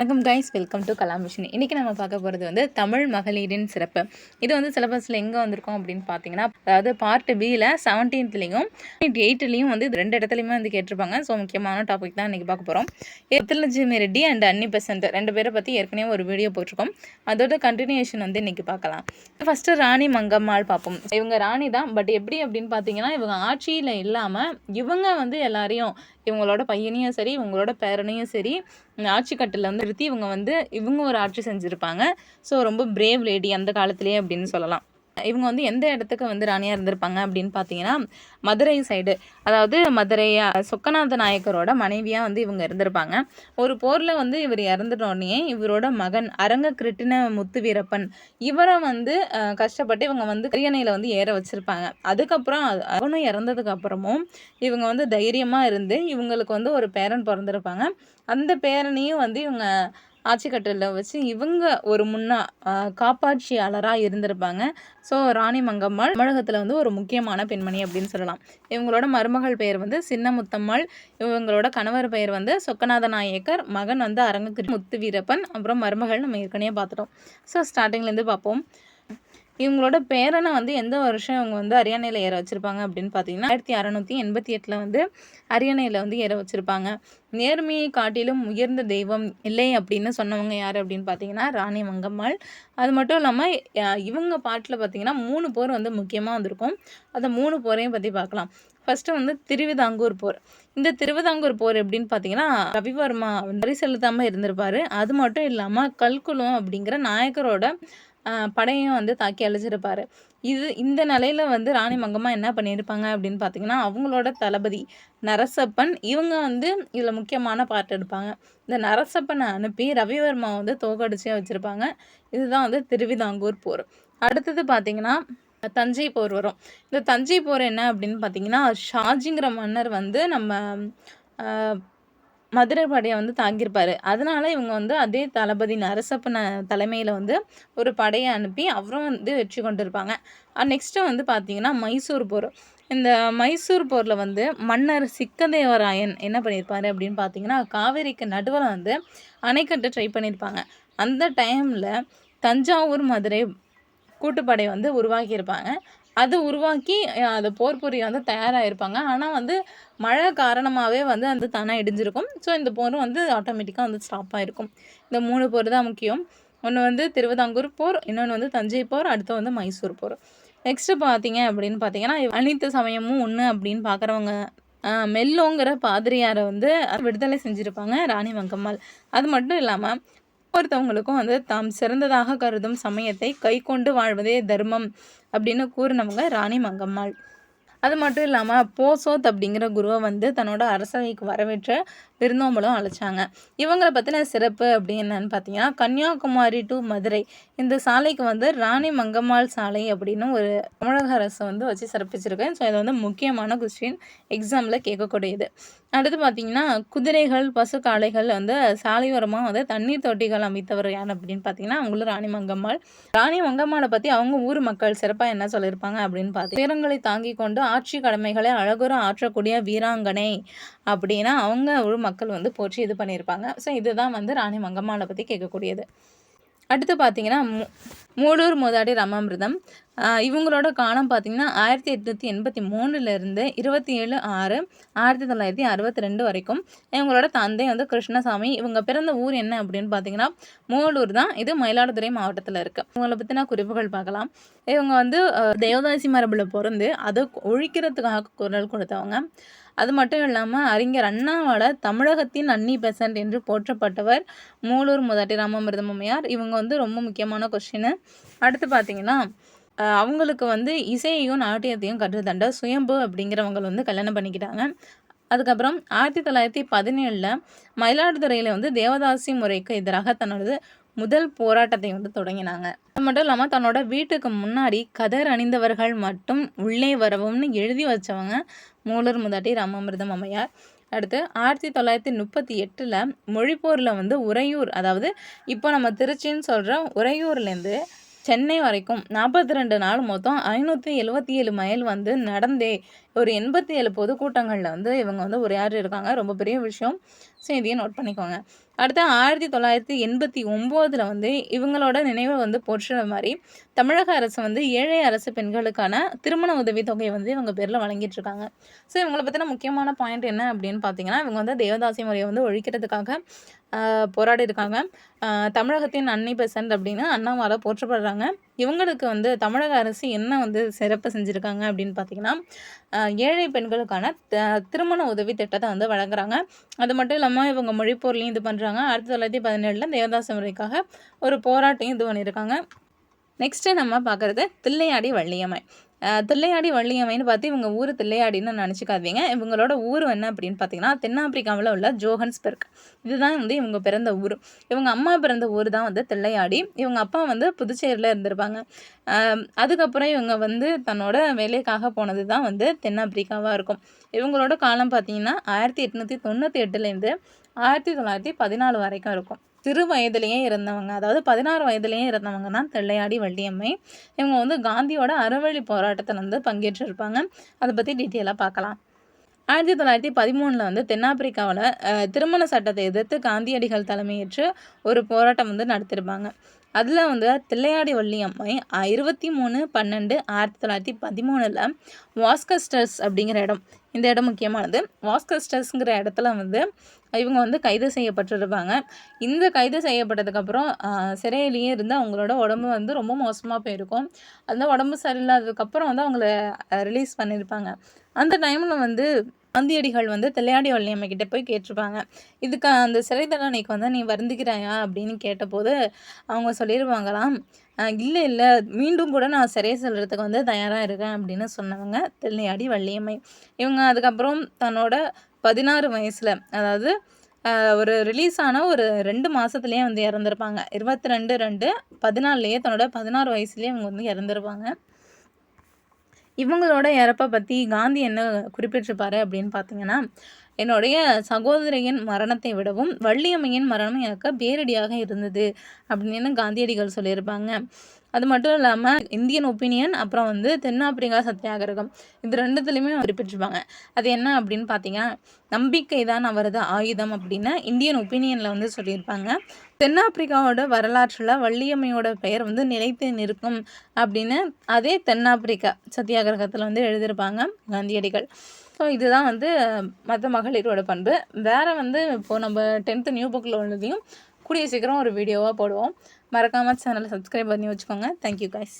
வணக்கம் guys welcome to Kalam mission இன்றைக்கி நம்ம பார்க்க போகிறது வந்து தமிழ் மகளிரின் சிறப்பு. இது வந்து சிலபஸில் எங்கே வந்திருக்கோம் அப்படின்னு பார்த்தீங்கன்னா அதாவது பார்ட் பியில் செவன்டீன்த்லேயும் எயிட்லேயும் வந்து இது ரெண்டு இடத்துலையுமே வந்து கேட்டிருப்பாங்க. ஸோ முக்கியமான டாபிக் தான் இன்றைக்கி பார்க்க போகிறோம் Muthulakshmi Reddy and Annie Besant. ரெண்டு பேரை பற்றி ஏற்கனவே ஒரு வீடியோ போட்டிருக்கோம். அதோட கண்டினியூஷன் வந்து இன்றைக்கி பார்க்கலாம். ஃபஸ்ட்டு ராணி மங்கம்மாள் பார்ப்போம். இவங்க ராணி தான். பட் எப்படி அப்படின்னு பார்த்தீங்கன்னா இவங்க ஆட்சியில் இல்லாமல் இவங்க வந்து எல்லாரையும் இவங்களோட பையனையும் சரி இவங்களோட பேரனையும் சரி ஆட்சி கட்டில் வந்து நிறுத்தி இவங்க வந்து இவங்க ஒரு ஆட்சி செஞ்சுருப்பாங்க. ஸோ ரொம்ப பிரேவ் லேடி அந்த காலத்துலேயே அப்படின்னு சொல்லலாம். இவங்க வந்து எந்த இடத்துக்கு வந்து ராணியாக இருந்திருப்பாங்க அப்படின்னு பார்த்தீங்கன்னா மதுரை சைடு அதாவது மதுரை சொக்கநாத நாயக்கரோட மனைவியாக வந்து இவங்க இருந்திருப்பாங்க. ஒரு போரில் வந்து இவர் இறந்துட்டோடனே இவரோட மகன் அரங்க கிருட்டின முத்து வீரப்பன் இவரை வந்து கஷ்டப்பட்டு இவங்க வந்து கரியணையில் வந்து ஏற வச்சுருப்பாங்க. அதுக்கப்புறம் அவனும் இறந்ததுக்கு அப்புறமும் இவங்க வந்து தைரியமாக இருந்து இவங்களுக்கு வந்து ஒரு பேரன் பிறந்திருப்பாங்க. அந்த பேரனையும் வந்து இவங்க ஆட்சி கட்டலில் வச்சு இவங்க ஒரு முன்னா காப்பாட்சியாளராக இருந்திருப்பாங்க. ஸோ ராணி மங்கம்மாள் தமிழகத்தில் வந்து ஒரு முக்கியமான பெண்மணி அப்படின்னு சொல்லலாம். இவங்களோட மருமகள் பெயர் வந்து சின்ன முத்தம்மாள் இவங்களோட கணவர் பெயர் வந்து சொக்கநாத நாயக்கர். மகன் வந்து அரங்க முத்து வீரப்பன் அப்புறம் மருமகள் நம்ம ஏற்கனவே பார்த்துட்டோம். ஸோ ஸ்டார்டிங்லேருந்து பார்ப்போம். இவங்களோட பேரனை வந்து எந்த வருஷம் இவங்க வந்து அரியணையில் ஏற வச்சுருப்பாங்க அப்படின்னு பார்த்தீங்கன்னா ஆயிரத்தி அறநூற்றி எண்பத்தி எட்டில் வந்து அரியணையில் வந்து ஏற வச்சுருப்பாங்க. நேர்மையை காட்டிலும் உயர்ந்த தெய்வம் இல்லை அப்படின்னு சொன்னவங்க யார் அப்படின்னு பார்த்தீங்கன்னா ராணி மங்கம்மாள். அது மட்டும் இல்லாமல் இவங்க பாட்டில் பார்த்தீங்கன்னா மூணு போர் வந்து முக்கியமாக வந்திருக்கும். அந்த மூணு போரையும் பற்றி பார்க்கலாம் ஃபஸ்ட்டு வந்து திருவிதாங்கூர் போர். இந்த திருவிதாங்கூர் போர் எப்படின்னு பார்த்தீங்கன்னா ரவிவர்மா வரி செலுத்தாமல் இருந்திருப்பார். அது மட்டும் இல்லாமல் கல்குலம் அப்படிங்கிற நாயக்கரோட படையும் வந்து தாக்கி அழிச்சிருப்பாரு இது இந்த நிலையில வந்து ராணி மங்கம்மா என்ன பண்ணியிருப்பாங்க அப்படின்னு பார்த்தீங்கன்னா அவங்களோட தளபதி நரசப்பன் இவங்க வந்து இதில் முக்கியமான பாட்டு எடுப்பாங்க. இந்த நரசப்பனை அனுப்பி ரவிவர்மா வந்து தோக்கடிச்சே வச்சுருப்பாங்க. இதுதான் வந்து திருவிதாங்கூர் போர். அடுத்தது பார்த்தீங்கன்னா தஞ்சை போர் வரும். இந்த தஞ்சை போர் என்ன அப்படின்னு பார்த்தீங்கன்னா ஷாஜிங்கிற மன்னர் வந்து நம்ம மதுரை படையை வந்து தாங்கியிருப்பார். அதனால இவங்க வந்து அதே தளபதி நரசப்பன தலைமையில் வந்து ஒரு படையை அனுப்பி அவரும் வந்து வெற்றி கொண்டிருப்பாங்க. நெக்ஸ்ட்டு வந்து பார்த்திங்கன்னா மைசூர் போர். இந்த மைசூர் போரில் வந்து மன்னர் சிக்கதேவராயன் என்ன பண்ணியிருப்பாரு அப்படின்னு பார்த்தீங்கன்னா காவேரிக்கு நடுவில் வந்து அணைக்கட்டு ட்ரை பண்ணியிருப்பாங்க. அந்த டைமில் தஞ்சாவூர் மதுரை கூட்டுப்படை வந்து உருவாக்கியிருப்பாங்க. அது உருவாக்கி அதை போர் புரிய வந்து தயாராகிருப்பாங்க ஆனால் வந்து மழை காரணமாகவே வந்து அந்த தானாக இடிஞ்சிருக்கும். ஸோ இந்த போர் வந்து ஆட்டோமேட்டிக்காக வந்து ஸ்டாப் ஆகிருக்கும் இந்த மூணு போர் தான் முக்கியம். ஒன்று வந்து திருவிதாங்கூர் போர் இன்னொன்று வந்து தஞ்சை போர் அடுத்து வந்து மைசூர் போர். நெக்ஸ்ட்டு பார்த்தீங்க அப்படின்னு பார்த்தீங்கன்னா அனைத்து சமயமும் ஒன்று அப்படின்னு பார்க்குறவங்க மெல்லோங்கிற பாதிரியாரை வந்து விடுதலை செஞ்சுருப்பாங்க ராணி வங்கம்மாள். அது மட்டும் இல்லாமல் ஒவ்வொருத்தவங்களுக்கும் வந்து தாம் சிறந்ததாக கருதும் சமயத்தை கை கொண்டு வாழ்வதே தர்மம் அப்படின்னு கூறினவங்க ராணி மங்கம்மாள். அது மட்டும் இல்லாமல் போசோத் அப்படிங்கிற குருவை வந்து தன்னோட அரசவைக்கு வரவேற்ற விருந்தோம்பலும் அழைச்சாங்க. இவங்களை பற்றின சிறப்பு அப்படி என்னன்னு பார்த்தீங்கன்னா கன்னியாகுமரி டு மதுரை இந்த சாலைக்கு வந்து ராணி மங்கம்மாள் சாலை அப்படின்னு ஒரு தமிழக அரசு வந்து வச்சு சிறப்பிச்சிருக்கேன் ஸோ இது வந்து முக்கியமான கொஸ்டின் எக்ஸாமில் கேட்கக்கூடியது. அடுத்து பார்த்தீங்கன்னா குதிரைகள் பசு காளைகள் வந்து சாலையோரமாக வந்து தண்ணீர் தொட்டிகள் அமைத்தவர் யார் அப்படின்னு பார்த்தீங்கன்னா அவங்களும் ராணி மங்கம்மாள். ராணி மங்கம்மாளை பற்றி அவங்க ஊர் மக்கள் சிறப்பாக என்ன சொல்லியிருப்பாங்க அப்படின்னு பார்த்து வீரங்களை தாங்கி கொண்டு ஆட்சி கடமைகளை அழகுற ஆற்றக்கூடிய வீராங்கனை அப்படின்னா அவங்க ஒரு மக்கள் வந்து போற்றி இது பண்ணியிருப்பாங்க. ஸோ இதுதான் வந்து ராணி மங்கம்மாளை பற்றி கேட்கக்கூடியது. அடுத்து பார்த்தீங்கன்னா மூலூர் மூதாடி ரமாமிர்தம். இவங்களோட காலம் பார்த்தீங்கன்னா ஆயிரத்தி எட்நூற்றி எண்பத்தி மூணுலேருந்து இருபத்தி ஏழு ஆறு ஆயிரத்தி தொள்ளாயிரத்தி அறுபத்தி ரெண்டு வரைக்கும் இவங்களோட தந்தை வந்து கிருஷ்ணசாமி. இவங்க பிறந்த ஊர் என்ன அப்படின்னு பார்த்தீங்கன்னா மூலூர் தான். இது மயிலாடுதுறை மாவட்டத்தில் இருக்குது இவங்களை பற்றின குறிப்புகள் பார்க்கலாம். இவங்க வந்து தேவதாசி மரபில் பிறந்து அதை ஒழிக்கிறதுக்காக குரல் கொடுத்தவங்க. அது மட்டும் இல்லாமல் அறிஞர் அண்ணாவோட தமிழகத்தின் அன்னி பெசன்ட் என்று போற்றப்பட்டவர் மூலூர் முதாட்டி ராமமிருதமையார் அம்மையார் இவங்க வந்து ரொம்ப முக்கியமான கொஸ்டின் அடுத்து பார்த்தீங்கன்னா அவங்களுக்கு வந்து இசையையும் நாட்டியத்தையும் கற்றுத்தண்ட சுயம்பு அப்படிங்கிறவங்க வந்து கல்யாணம் பண்ணிக்கிட்டாங்க. அதுக்கப்புறம் ஆயிரத்தி தொள்ளாயிரத்தி பதினேழில் மயிலாடுதுறையில் வந்து தேவதாசி முறைக்கு எதிராக தன்னோடது முதல் போராட்டத்தை வந்து தொடங்கினாங்க. அது மட்டும் இல்லாமல் தன்னோட வீட்டுக்கு முன்னாடி கதர் அணிந்தவர்கள் மட்டும் உள்ளே வரவும்னு எழுதி வச்சவங்க மூலர் முதாட்டி ராமாமிர்தம் அம்மையார். அடுத்து ஆயிரத்தி தொள்ளாயிரத்தி முப்பத்தி எட்டில் மொழிப்போரில் வந்து உறையூர் அதாவது இப்போ நம்ம திருச்சின்னு சொல்கிற உறையூர்லேருந்து சென்னை வரைக்கும் நாற்பத்தி ரெண்டு நாள் மொத்தம் ஐநூற்றி எழுபத்தி ஏழு மைல் வந்து நடந்தே ஒரு எண்பத்தி ஏழு பொதுக்கூட்டங்களில் வந்து இவங்க வந்து உரையாற்றி இருக்காங்க. ரொம்ப பெரிய விஷயம். ஸோ இதையும் நோட் பண்ணிக்கோங்க. அடுத்து ஆயிரத்தி தொள்ளாயிரத்தி எண்பத்தி ஒம்போதில் வந்து இவங்களோட நினைவை வந்து போற்றுற மாதிரி தமிழக அரசு வந்து ஏழை அரசு பெண்களுக்கான திருமண உதவித்தொகையை வந்து இவங்க பேரில் வழங்கிட்டு இருக்காங்க ஸோ இவங்களை பற்றின முக்கியமான பாயிண்ட் என்ன அப்படின்னு பார்த்தீங்கன்னா இவங்க வந்து தேவதாசி முறையை வந்து ஒழிக்கிறதுக்காக போராடி இருக்காங்க தமிழகத்தின் அன்னை பெசன்ட் அப்படின்னு அண்ணாவால் போற்றப்படுறாங்க. இவங்களுக்கு வந்து தமிழக அரசு என்ன வந்து சிறப்பு செஞ்சுருக்காங்க அப்படின்னு பார்த்தீங்கன்னா ஏழை பெண்களுக்கான த- திருமண உதவி திட்டத்தை வந்து வழங்குறாங்க. அது மட்டும் இல்லாமல் இவங்க மொழிப்போர்லையும் இது பண்ணுறாங்க ஆயிரத்தி தொள்ளாயிரத்தி பதினேழில் தேவதாச முறைக்காக ஒரு போராட்டம் இது பண்ணியிருக்காங்க. நெக்ஸ்ட்டு நம்ம பார்க்குறது தில்லையாடி வள்ளியம்மை. தில்லையாடி வள்ளியம்மைன்னு பார்த்து இவங்க ஊர் தில்லையாடின்னு நினச்சிக்காதீங்க. இவங்களோட ஊர் என்ன அப்படின்னு பார்த்தீங்கன்னா தென்னாப்பிரிக்காவில் உள்ள ஜோஹன்ஸ்பர்க். இதுதான் வந்து இவங்க பிறந்த ஊர். இவங்க அம்மா பிறந்த ஊர் தான் வந்து தில்லையாடி. இவங்க அப்பா வந்து புதுச்சேரியில் இருந்திருப்பாங்க. அதுக்கப்புறம் இவங்க வந்து தன்னோட வேலைக்காக போனது தான் வந்து தென்னாப்பிரிக்காவாக இருக்கும். இவங்களோட காலம் பார்த்தீங்கன்னா ஆயிரத்தி எட்நூற்றி தொண்ணூற்றி எட்டுலேருந்து ஆயிரத்தி தொள்ளாயிரத்தி பதினாலு வரைக்கும் இருக்கும். சிறு வயதிலேயே இருந்தவங்க அதாவது பதினாறு வயதுலேயே இருந்தவங்க தான் தெள்ளையாடி வள்ளியம்மை. இவங்க வந்து காந்தியோட அறவழி போராட்டத்தில் வந்து பங்கேற்றிருப்பாங்க. அதை பற்றி டீட்டெயிலாக பார்க்கலாம். ஆயிரத்தி தொள்ளாயிரத்தி பதிமூணில் வந்து தென்னாப்பிரிக்காவில் திருமண சட்டத்தை எதிர்த்து காந்தியடிகள் தலைமையேற்று ஒரு போராட்டம் வந்து நடத்திருப்பாங்க அதில் வந்து தில்லையாடி வள்ளியம்மை இருபத்தி மூணு பன்னெண்டு ஆயிரத்தி தொள்ளாயிரத்தி பதிமூணில் வாஸ்கஸ்டர்ஸ் அப்படிங்கிற இடம். இந்த இடம் முக்கியமானது. வாஸ்கஸ்டர்ஸ்ங்கிற இடத்துல வந்து இவங்க வந்து கைது செய்யப்பட்டிருப்பாங்க. இந்த கைது செய்யப்பட்டதுக்கப்புறம் சிறையிலேயே இருந்து அவங்களோட உடம்பு வந்து ரொம்ப மோசமாக போயிருக்கும். அந்த உடம்பு சரியில்லாததுக்கப்புறம் வந்து அவங்கள ரிலீஸ் பண்ணியிருப்பாங்க அந்த டைமில் வந்து காந்தியடிகள் வந்து தில்லையாடி வள்ளியம்மை கிட்ட போய் கேட்டிருப்பாங்க. இதுக்கு அந்த சிறை தண்டனைக்கு வந்து நீ வருந்துக்கிறாயா அப்படின்னு கேட்டபோது அவங்க சொல்லிடுவாங்களாம் இல்லை இல்லை மீண்டும் கூட நான் சிறை செல்றதுக்கு வந்து தயாராக இருக்கேன் அப்படின்னு சொன்னவங்க தில்லையாடி வள்ளியம்மை இவங்க அதுக்கப்புறம் தன்னோட பதினாறு வயசில் அதாவது ஒரு ரிலீஸ் ஆன ஒரு ரெண்டு மாதத்துலேயே வந்து இறந்துருப்பாங்க. இருபத்தி ரெண்டு ரெண்டு பதினாலுலேயே தன்னோட பதினாறு வயசுலேயே இவங்க வந்து இறந்துருப்பாங்க. இவங்களோட இறப்பை பற்றி காந்தி என்ன குறிப்பிட்டிருப்பாரு அப்படின்னு பார்த்தீங்கன்னா என்னுடைய சகோதரியின் மரணத்தை விடவும் வள்ளியம்மையின் மரணம் எனக்கு பேரடியாக இருந்தது அப்படின்னு காந்தியடிகள் சொல்லியிருப்பாங்க. அது மட்டும் இல்லாமல் இந்தியன் ஒப்பீனியன் அப்புறம் வந்து தென்னாப்பிரிக்கா சத்தியாகிரகம் இது ரெண்டுத்துலேயுமே குறிப்பிட்டிருப்பாங்க அது என்ன அப்படின்னு பார்த்தீங்கன்னா நம்பிக்கை தான் அவரது ஆயுதம் அப்படின்னு இந்தியன் ஒப்பீனியனில் வந்து சொல்லியிருப்பாங்க. தென்னாப்பிரிக்காவோட வரலாற்றில் வள்ளியம்மையோட பெயர் வந்து நிலைத்து நிற்கும் அப்படின்னு அதே தென்னாப்பிரிக்கா சத்தியாகிரகத்தில் வந்து எழுதியிருப்பாங்க காந்தியடிகள். ஸோ இதுதான் வந்து மற்ற மகளிரோட பண்பு. வேறு வந்து இப்போது நம்ம டென்த்து நியூ புக்கில் உள்ளதையும் கூடிய சீக்கிரம் ஒரு வீடியோவாக போடுவோம். மறக்காமல் சேனலை சப்ஸ்கிரைப் பண்ணி வச்சுக்கோங்க. Thank you guys